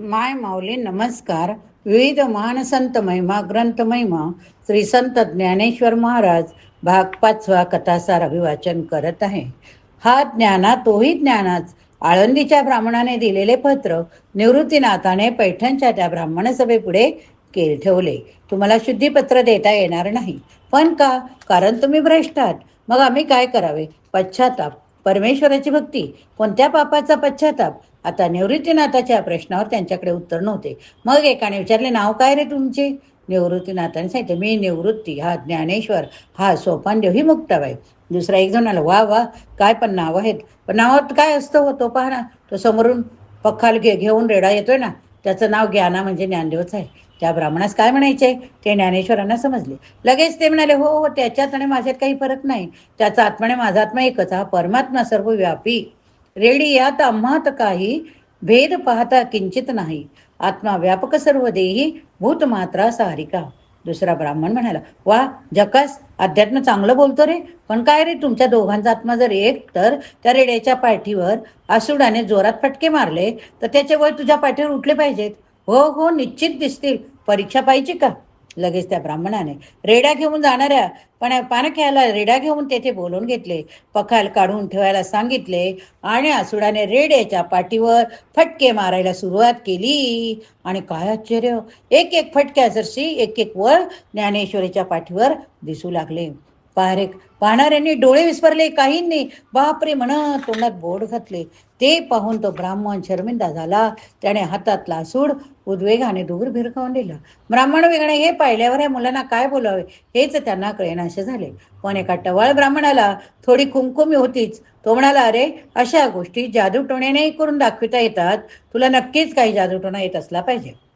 माय माऊली नमस्कार. विविध महान संत महिमा ग्रंथ महिमा श्री संत ज्ञानेश्वर महाराज भाग पाचवा कथासार अभिवाचन करत आहे. हा ज्ञाना तोही ज्ञानाच. आळंदीच्या ब्राह्मणाने दिलेले पत्र निवृत्तीनाथाने पैठणच्या त्या ब्राह्मण सभेपुढे केल ठेवले. तुम्हाला शुद्धीपत्र देता येणार नाही. पण का? कारण तुम्ही भ्रष्ट आहात मग आम्ही काय करावे? पश्चाताप. परमेश्वराची भक्ती. कोणत्या पापाचा पश्चाताप? आता निवृत्तीनाथाच्या प्रश्नावर त्यांच्याकडे उत्तर नव्हते. मग एकाने विचारले नाव काय रे तुमचे? निवृत्तीनाथाने सांगितले मी निवृत्ती हा ज्ञानेश्वर हा सोपानदेव ही मुक्ताबाई. दुसरा एक जण आला वा वा काय पण नाव आहेत. पण नावात काय असतं हो तो पहा ना तो समोरून पखाल घे घेऊन रेडा येतोय ना त्याचं नाव ज्ञाना म्हणजे ज्ञानदेवच आहे. त्या ब्राह्मणास काय म्हणायचे? ते ज्ञानेश्वरांना समजले. लगेच ते म्हणाले हो हो त्याच्यात आणि माझ्यात काही फरक नाही. त्याचा आत्माने माझा आत्मा एकच हा परमात्मा सर्व व्यापी रेडी यात आम्हात काही भेद पाहता किंचित नाही. आत्मा व्यापक सर्व देही भूत मात्रा सारिका. दुसरा ब्राह्मण म्हणाला वा जकास अध्यात्म चांगलं बोलतो रे. पण काय रे तुमच्या दोघांचा आत्मा जर एक तर त्या रेड्याच्या पाठीवर आसुडाने जोरात फटके मारले तर त्याचे वय तुझ्या पाठीवर उठले पाहिजेत. हो हो निश्चित दिसतील. परीक्षा पाहिजे का? लगेच त्या ब्राह्मणाने. रेड्या घेऊन जाणाऱ्या पण पानख्याला रेड्या घेऊन तेथे बोलवून घेतले. पखाल काढून ठेवायला सांगितले आणि आसुडाने रेड्याच्या पाठीवर फटके मारायला सुरुवात केली. आणि काय आश्चर्य! एक एक फटक्या जरशी एक एक वळ ज्ञानेश्वरीच्या पाठीवर दिसू लागले. पारे पाहणाऱ्यांनी डोळे विस्परले काहींनी बापरे म्हणत तोंडात बोट घातले. ते पाहून तो ब्राह्मण शर्मिंदा झाला. त्याने हातात लासूड उद्वेगाने दूर भिरकावून दिला. ब्राह्मण वेगळे हे पाहिल्यावर या मुलांना काय बोलावे? हेच त्यांना कळेनाशे झाले. पण एका टवाळ ब्राह्मणाला थोडी कुमकुमी होतीच. तो म्हणाला अरे अशा गोष्टी जादूटोण्याने करून दाखविता येतात. तुला नक्कीच काही जादूटोणा येत असला पाहिजे.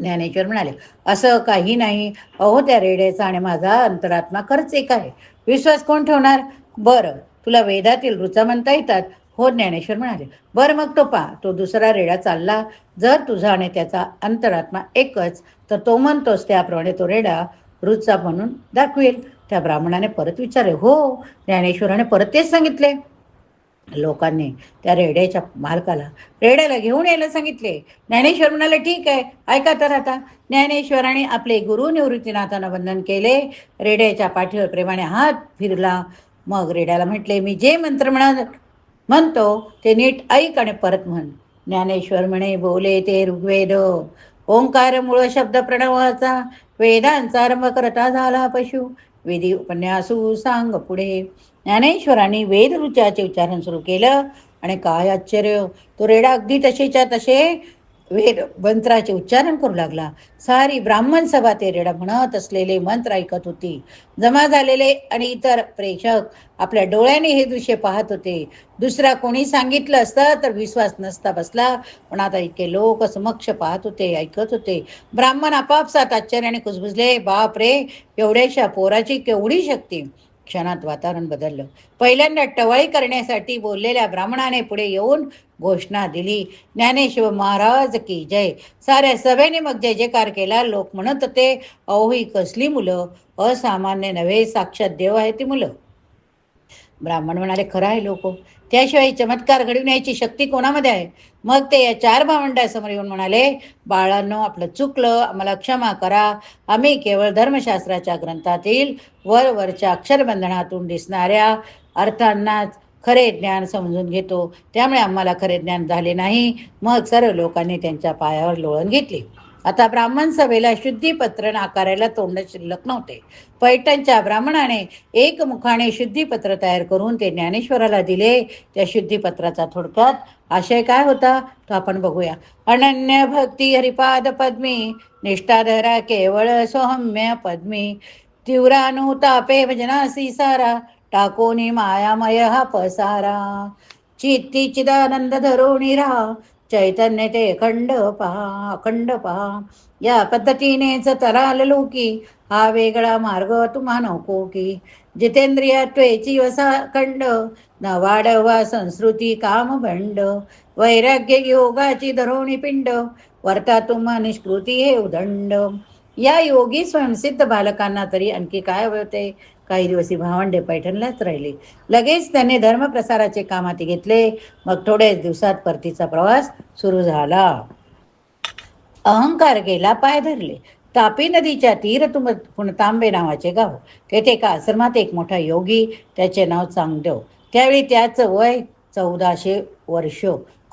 ज्ञानेश्वर म्हणाले असं काही नाही. अहो त्या रेड्याचा आणि माझा अंतरात्मा खरंच एक आहे. विश्वास कोण ठेवणार? बरं तुला वेदातील रुचा म्हणता येतात. हो ज्ञानेश्वर म्हणाले. बरं मग तो पा. तो दुसरा रेडा चालला. जर तुझा आणि त्याचा अंतरात्मा एकच तर तो म्हणतोस त्याप्रमाणे तो रेडा रुचा म्हणून दाखवेल. त्या ब्राह्मणाने परत विचारले हो ज्ञानेश्वराने परत तेच सांगितले. लोकांनी त्या रेड्याच्या मालकाला रेड्याला घेऊन यायला सांगितले. ज्ञानेश्वर म्हणाले ठीक आहे ऐका तर आता. ज्ञानेश्वराने आपले गुरु निवृत्तीनाथांना वंदन केले. रेड्याच्या पाठीवर प्रेमाने हात फिरला. मग रेड्याला म्हटले मी जे मंत्र म्हणा म्हणतो ते नीट ऐक आणि परत म्हण. ज्ञानेश्वर म्हणे बोले ते ऋग्वेद. ओंकार मूळ शब्द प्रणवाचा. वेदांचा आरंभ करता झाला पशु. विधी उपन्यासू सांग पुढे. ज्ञानेश्वरांनी वेदरुचाचे उच्चारण सुरू केलं आणि काय आश्चर्य तो रेडा अगदी तसेच्या तसे वेद मंत्राचे उच्चारण करू लागला. सारी ब्राह्मण सभा ते रेडा म्हणत असलेले मंत्र ऐकत होती. जमा झालेले आणि इतर प्रेक्षक आपल्या डोळ्याने हे दृश्य पाहत होते. दुसरा कोणी सांगितलं असतं तर विश्वास नसता बसला. पण आता इतके लोक समक्ष पाहत होते ऐकत होते. ब्राह्मण आपापसात आश्चर्याने कुजबुजले बाप रे एवढ्याशा पोराची केवढी शक्ती. क्षणात वातावरण बदललं. पहिल्यांदा टवाळी करण्यासाठी बोललेल्या ब्राह्मणाने पुढे येऊन घोषणा दिली. ज्ञानेश्वर महाराज की जय. साऱ्या सभेने मग जय जयकार केला. लोक म्हणत होते अहो ही कसली मुलं? असामान्य नव्हे साक्षात देव आहे ती मुलं. ब्राह्मण म्हणाले खरं आहे लोक. त्याशिवाय चमत्कार घडवून यायची शक्ती कोणामध्ये आहे? मग ते या चार भावंडासमोर येऊन म्हणाले बाळांनो आपलं चुकलं आम्हाला क्षमा करा. आम्ही केवळ धर्मशास्त्राच्या ग्रंथातील वरवरच्या अक्षरबंधनातून दिसणाऱ्या अर्थांनाच खरे ज्ञान समजून घेतो. त्यामुळे आम्हाला खरे ज्ञान झाले नाही. मग सर्व लोकांनी त्यांच्या पायावर लोळण घेतली. आता ब्राह्मण सभेला शुद्धीपत्र नाकारायला तोंड शिल्लक नव्हते. पैठणच्या ब्राह्मणाने एकमुखाने शुद्धीपत्र तयार करून ते ज्ञानेश्वराला दिले. त्या शुद्धीपत्राचा थोडक्यात आशय काय होता तो आपण बघूया. अनन्य भक्ती हरिपाद पद्मी निष्ठाधरा केवळ सौम्य पद्मी. तीव्रानुतापे भजनासी सारा टाकोनी मायामय हा पसारा. चित्ती चिदानंद धरोणी राहा चैतन्य ते अखंड पहा अखंड पहा या पद्धतीनेच तराल लोकी हा वेगळा मार्ग तुम्हा नको की. जितेंद्रिया त्वेची वसा खंड न वाढवा संस्कृती काम भंड वैराग्य योगाची धरोणी पिंड वर्ता तुम्हा निष्कृती हे उदंड. या योगी स्वयंसिद्ध बालकांना तरी आणखी काय होते? काही दिवसी भावंडे पैठणलाच राहिले. लगेच त्याने धर्मप्रसाराचे काम हाती घेतले. मग थोड्याच दिवसात परतीचा प्रवास सुरू झाला. अहंकार गेला पाय धरले. तापी नदीच्या तीर तुम तांबे नावाचे गाव. तेथे एका आश्रमात एक मोठा योगी त्याचे नाव चांगदेव. त्यावेळी त्याचं वय चौदाशे वर्ष.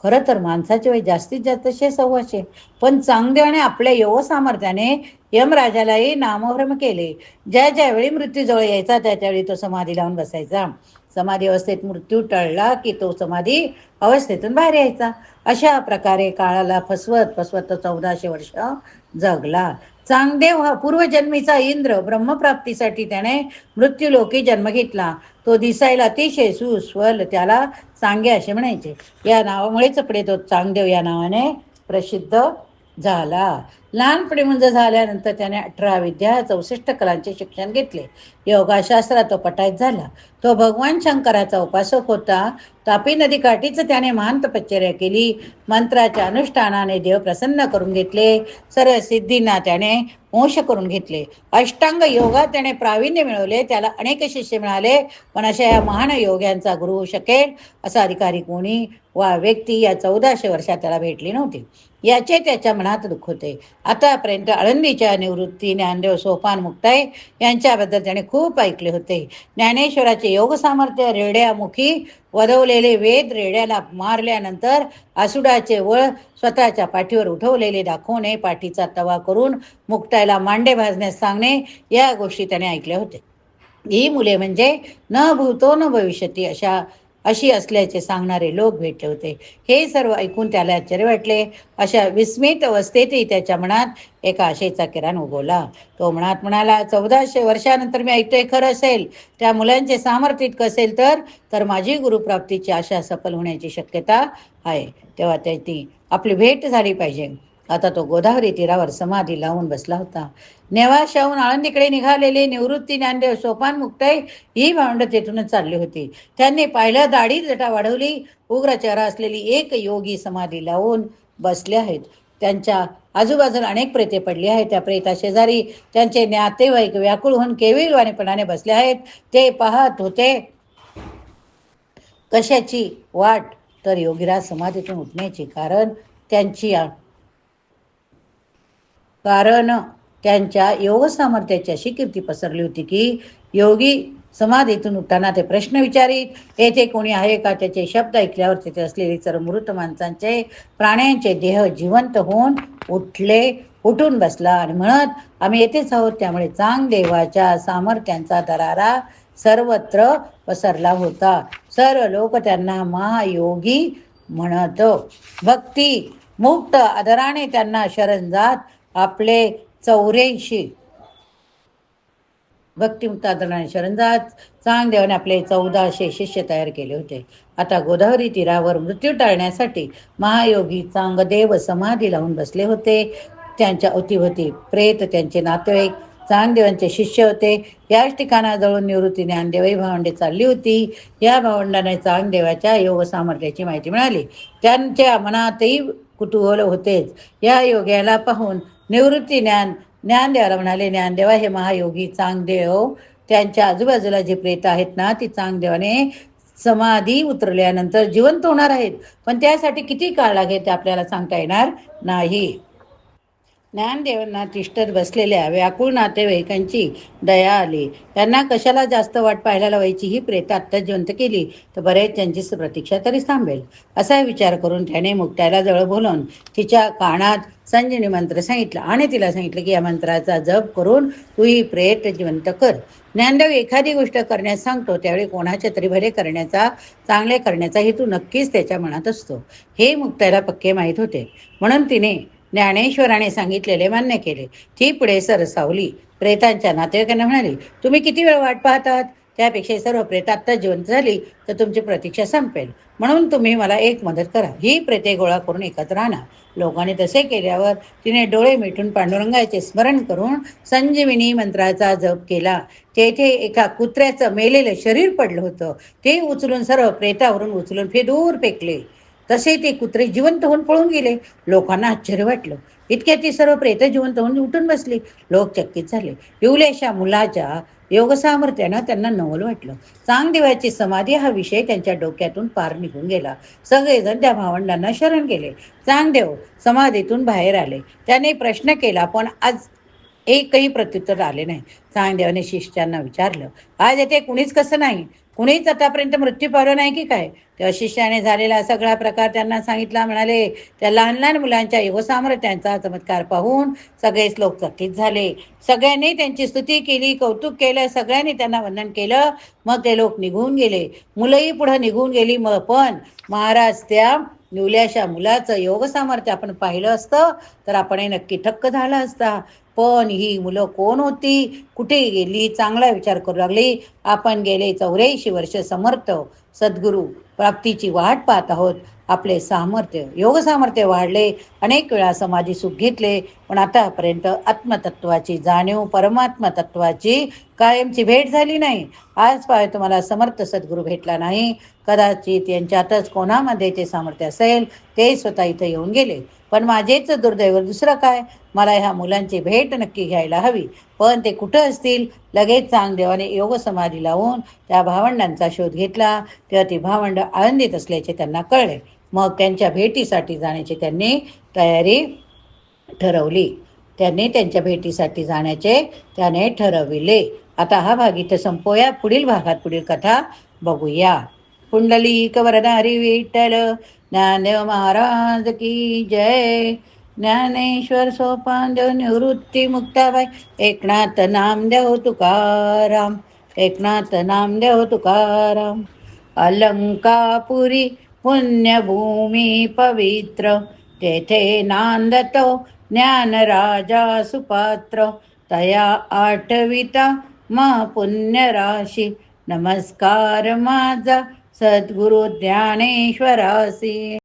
खरं तर माणसाचे वय जास्तीत जास्त शे सव्वाशे. पण चांगदेवाने आपल्या यवसामर्थ्याने सामर्थ्याने यमराजालाही नामभ्रम केले. ज्या ज्यावेळी मृत्यूजवळ यायचा त्या त्यावेळी तो समाधी लावून बसायचा. समाधी अवस्थेत मृत्यू टळला की तो समाधी अवस्थेतून बाहेर यायचा. अशा प्रकारे काळाला फसवत फसवत तो चौदाशे वर्ष जगला. चांगदेव हा पूर्वजन्मीचा इंद्र ब्रह्मप्राप्तीसाठी त्याने मृत्यूलोकी जन्म घेतला. तो दिसायला अतिशय सुस्वल त्याला चांगे असे म्हणायचे. या नावामुळेच पुढे तो चांगदेव या नावाने प्रसिद्ध झाला. लहानपणी म्हणजे झाल्यानंतर त्याने अठरा विद्या चौसष्ट कलांचे शिक्षण घेतले. योगाशास्त्रात तो पटायत झाला. तो भगवान शंकराचा उपासक होता. तापी नदीकाठीच त्याने महान तपश्चर्या केली. मंत्राच्या अनुष्ठानाने देव प्रसन्न करून घेतले. सर्व सिद्धींना त्याने मोश करून घेतले. अष्टांग योगात त्याने प्रावीण्य मिळवले. त्याला अनेक शिष्य मिळाले. पण अशा या महान योग्यांचा गुरु होऊ शकेल असा अधिकारी कोणी वा व्यक्ती या चौदाशे वर्षात त्याला भेटली नव्हती. याचे त्याच्या मनात दुःख होते. आतापर्यंत आळंदीच्या निवृत्ती ज्ञानदेव सोपान मुक्ताई यांच्याबद्दल त्याने खूप ऐकले होते. ज्ञानेश्वराचे योग सामर्थ्य रेड्यामुखी वधवलेले वेद रेड्याला मारल्यानंतर आसुडाचे वळ स्वतःच्या पाठीवर उठवलेले दाखवणे पाठीचा तवा करून मुक्तायला मांडे भाजण्यास सांगणे या गोष्टी त्याने ऐकल्या होत्या. ही मुले म्हणजे न भूतो न भविष्यती अशा अशी असल्याचे सांगणारे लोक भेटले होते हे सर्व ऐकून त्याला आश्चर्य वाटले. अशा विस्मित अवस्थेतही त्याच्या मनात एका आशेचा किरण उगवला. तो मनात म्हणाला चौदाशे वर्षानंतर मी ऐकतोय खरं असेल. त्या मुलांचे सामर्थ्य इतकं असेल तर तर माझी गुरुप्राप्तीची आशा सफल होण्याची शक्यता आहे. तेव्हा त्याची आपली भेट झाली पाहिजे. आता तो गोदावरी तीरावर समाधी लावून बसला होता. नेवाशाहून आळंदीकडे निघालेले निवृत्ती ज्ञानदेव सोपान मुक्ताई ही भावंड तेथूनच चालली होती. त्यांनी पाहिलं दाढी जटा वाढवली उग्र चेहरा असलेली एक योगी समाधी लावून बसले आहेत. त्यांच्या आजूबाजूला अनेक प्रेते पडली आहेत. त्या प्रेता शेजारी त्यांचे नातेवाईक व्याकुळ होऊन केविलवाणीपणाने बसले आहेत. ते पाहत होते कशाची वाट? तर योगीराज समाधीतून उठण्याची कारण त्यांची कारण त्यांच्या योग सामर्थ्याची अशी कीर्ती पसरली होती की योगी समाधीतून उठताना ते प्रश्न विचारित येथे कोणी आहे का? त्याचे शब्द ऐकल्यावर तिथे असलेली सर्व मृत माणसांचे प्राण्यांचे देह जिवंत होऊन उठले उठून बसला आणि म्हणत आम्ही येथेच आहोत त्यामुळे चांग देवाच्या सामर्थ्यांचा दरारा सर्वत्र पसरला होता. सर्व लोक त्यांना महायोगी म्हणत भक्ती मुक्त आदराने त्यांना शरण जात आपले चौऱ्याऐंशी. भक्तिमुक्त आदराने चांगदेवाने आपले चौदाशे शिष्य तयार केले होते. आता गोदावरी तीरावर मृत्यू टाळण्यासाठी महायोगी चांगदेव समाधी लावून बसले होते. त्यांच्या अवतीभोवती प्रेत त्यांचे नातेवाईक चांगदेवांचे शिष्य होते. याच ठिकाणाजवळून निवृत्ती ज्ञानदेवही भावंडे चालली होती. या भावंडाने चांगदेवाच्या योग सामर्थ्याची माहिती मिळाली. त्यांच्या मनातही कुतूहल होतेच. या योग्याला पाहून निवृत्ती ज्ञान ज्ञानदेवाला म्हणाले ज्ञानदेवा हे महायोगी चांगदेव हो. त्यांच्या आजूबाजूला जे प्रेत आहेत ना ती चांगदेवाने समाधी उतरल्यानंतर जिवंत होणार आहेत. पण त्यासाठी किती काळ लागेल ते आपल्याला सांगता येणार नाही. ज्ञानदेवांना तिष्ठत बसलेल्या व्याकुळ नातेवाईकांची दया आली. त्यांना कशाला जास्त वाट पाहायला लावायची ही प्रेत आत्ता जिवंत केली तर बरेच त्यांची प्रतीक्षा तरी थांबेल. असा विचार करून त्याने मुक्त्याला जवळ बोलून तिच्या कानात संजीवनी मंत्र सांगितलं आणि तिला सांगितलं की या मंत्राचा जप करून तू ही प्रेत जिवंत कर. ज्ञानदेव एखादी गोष्ट करण्यास सांगतो त्यावेळी कोणाच्या तरी भले करण्याचा चांगले करण्याचा हेतू नक्कीच त्याच्या मनात असतो. हे मुक्त्याला पक्के माहीत होते. म्हणून तिने ज्ञानेश्वराने सांगितलेले मान्य केले. ती पुढे सरसावली. प्रेतांच्या नातेवाईकांना म्हणाली तुम्ही किती वेळ वाट पाहतात? त्यापेक्षा सर्व प्रेत आत्ता जिवंत झाली तर तुमची प्रतीक्षा संपेल. म्हणून तुम्ही मला एक मदत करा. ही प्रेते गोळा करून एकत्र आणा. लोकांनी तसे केल्यावर तिने डोळे मिटून पांडुरंगाचे स्मरण करून संजीविनी मंत्राचा जप केला. तेथे एका कुत्र्याचं मेलेलं शरीर पडलं होतं. ते उचलून सर्व प्रेतावरून उचलून फेदूर फेकले. तसे ते कुत्रे जिवंत होऊन पळून गेले. लोकांना आश्चर्य वाटलं. इतक्या ती सर्व प्रेत जिवंत होऊन उठून बसली. लोक चकित झाले. युवलेशा मुलाच्या योगसामर्थ्यानं त्यांना नवल वाटलं. चांगदेवाची समाधी हा विषय त्यांच्या डोक्यातून पार निघून गेला. सगळेजण त्या भावंडांना शरण गेले. चांगदेव समाधीतून बाहेर आले. त्याने प्रश्न केला पण आज एकही प्रत्युत्तर आले नाही. चांगदेवाने शिष्यांना विचारलं आज येथे कुणीच कसं नाही? कुणीच आतापर्यंत मृत्यू पावलं नाही की काय? तेव्हा शिष्याने झालेला सगळा प्रकार त्यांना सांगितला म्हणाले त्या लहान लहान मुलांच्या युगसामर्थ्यांचा चमत्कार पाहून सगळेच लोक चकित झाले. सगळ्यांनी त्यांची स्तुती केली कौतुक केलं सगळ्यांनी त्यांना वंदन केलं. मग ते लोक निघून गेले. मुलंही पुढं निघून गेली मग पण महाराज त्या निवल्याशा मुलाचं योग सामर्थ्य आपण पाहिलं असतं तर आपण हे नक्की ठक्क झाला असता. पण ही मुलं कोण होती? कुठे गेली? चांगला विचार करू लागली. आपण गेले चौऱ्याऐंशी वर्ष समर्थ सद्गुरू प्राप्तीची वाट पाहत आहोत. आपले सामर्थ्य योग सामर्थ्य वाढले. अनेक वेळा समाधी सुख घेतले. पण आतापर्यंत आत्मतत्वाची जाणीव परमात्मा तत्वाची कायमची भेट झाली नाही. आज पाय तुम्हाला समर्थ सद्गुरू भेटला नाही. कदाचित यांच्यातच कोणामध्ये ते सामर्थ्य असेल ते स्वतः इथं येऊन गेले. पण माझेच दुर्दैव दुसरं काय? मला ह्या मुलांची भेट नक्की घ्यायला हवी. पण ते कुठं असतील? लगेच चांगदेवाने योग समाधी लावून त्या भावंडांचा शोध घेतला. तेव्हा ती भावंड आनंदित असल्याचे त्यांना कळले. मग त्यांच्या भेटीसाठी जाण्याची त्यांनी तयारी ठरवली. त्यांनी त्यांच्या भेटीसाठी जाण्याचे त्याने ठरविले. आता हा भाग इथे संपवूया. पुढील भागात पुढील कथा बघूया. पुंडलिक वरदारी विठ्ठल ज्ञानदेव महाराज की जय. ज्ञानेश्वर सोपान देव निवृत्ती मुक्ताबाई. एकनाथ नामदेव तुकाराम. एकनाथ नामदेव तुकाराम. अलंकापुरी पुण्यभूमी पवित्र। तेथे नांदतो ज्ञानराजा सुपात्र। तया आठविता मा पुण्यराशी नमस्कार माझा सद्गुरु ज्ञानेश्वरासी।